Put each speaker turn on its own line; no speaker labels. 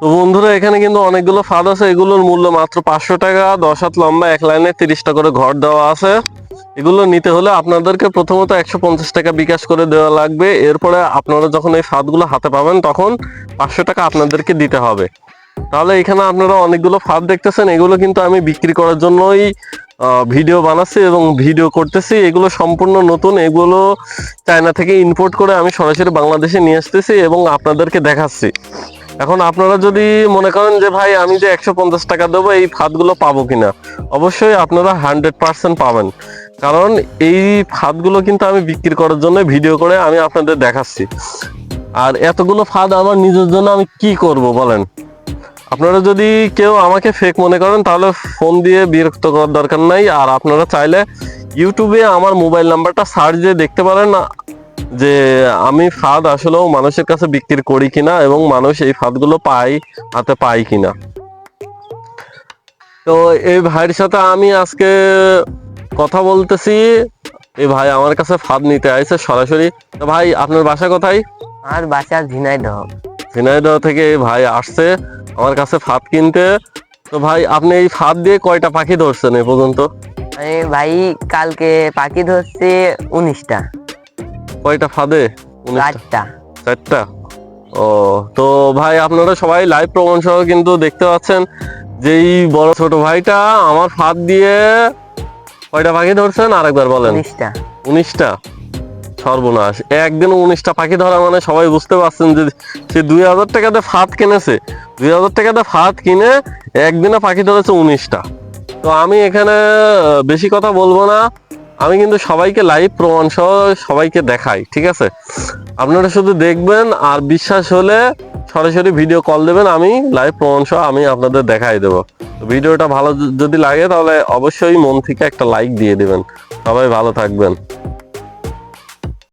তো বন্ধুরা, এখানে কিন্তু অনেকগুলো ফাঁদ আছে। এগুলোর মূল্য মাত্র পাঁচশো টাকা। দশ হাত লম্বা, এক লাইনে তিরিশটা করে ঘর দেওয়া আছে। এগুলো নিতে হলে আপনাদেরকে প্রথমত একশো পঞ্চাশ টাকা বিকাশ করে দেওয়া লাগবে। এরপরে আপনারা যখন এই ফাঁদগুলো হাতে পাবেন, তখন পাঁচশো টাকা আপনাদেরকে দিতে হবে। তাহলে এখানে আপনারা অনেকগুলো ফাঁদ দেখতেছেন। এগুলো কিন্তু আমি বিক্রি করার জন্যই ভিডিও বানাচ্ছি এবং ভিডিও করতেছি। এগুলো সম্পূর্ণ নতুন। এগুলো চায়না থেকে ইম্পোর্ট করে আমি সরাসরি বাংলাদেশে নিয়ে আসতেছি এবং আপনাদেরকে দেখাচ্ছি। এখন আপনারা যদি মনে করেন যে, ভাই, আমি যে একশো পঞ্চাশ টাকা দেবো, এই ফাঁদগুলো পাবো কিনা? অবশ্যই আপনারা হান্ড্রেড পার্সেন্ট পাবেন। কারণ এই ফাঁদগুলো কিন্তু আমি বিক্রি করার জন্য ভিডিও করে আমি আপনাদের দেখাচ্ছি। আর এতগুলো ফাঁদ আমার নিজের জন্য আমি কি করব বলেন? আপনারা যদি কেউ আমাকে ফেক মনে করেন, তাহলে ফোন দিয়ে বিরক্ত করার দরকার নাই। আর আপনারা চাইলে ইউটিউবে আমার মোবাইল নাম্বারটা সার্চ দিয়ে দেখতে পারেন। যে আমি ফাঁদ আসলেও মানুষের কাছে বিক্রি করি কিনা এবং মানুষ এই ফাঁদগুলো পাই হাতে পাই কিনা। তো এই ভাইয়ের সাথে আমি আজকে কথা বলতেছি। এই ভাই আমার কাছে ফাঁদ নিতে আইছে সরাসরি। তো ভাই আপনার বাসা কোথায়?
আমার বাসা ঝিনাইদহ।
ঝিনাইদহ থেকে এই ভাই আসছে আমার কাছে ফাঁদ কিনতে। তো ভাই আপনি এই ফাঁদ দিয়ে কয়টা পাখি ধরছেন এই পর্যন্ত?
ভাই কালকে পাখি ধরছি উনিশটা।
কয়টা ফাঁদে?
চারটা।
চারটা? ও তো ভাই আপনারা সবাই লাইভ প্রমাণ সহ কিন্তু দেখতে পাচ্ছেন যে এই বড় ছোট ভাইটা আমার ফাঁদ দিয়ে কয়টা পাখি ধরছেন? আরেকবার বলেন।
উনিশটা।
সর্বনাশ। একদিন উনিশটা পাখি ধরা মানে সবাই বুঝতে পারছেন যে সে দুই হাজার টাকাতে ফাঁদ কিনেছে। দুই হাজার টাকাতে ফাঁদ কিনে একদিনে পাখি ধরেছে উনিশটা। তো আমি এখানে বেশি কথা বলব না। আমি কিন্তু সবাইকে লাইভ প্রমাণ সহ সবাইকে দেখাই, ঠিক আছে? আপনারা শুধু দেখবেন আর বিশ্বাস হলে সরাসরি ভিডিও কল দেবেন, আমি লাইভ প্রমাণ সহ আমি আপনাদের দেখাই দেবো। ভিডিওটা ভালো যদি লাগে তাহলে অবশ্যই মন থেকে একটা লাইক দিয়ে দেবেন। সবাই ভালো থাকবেন।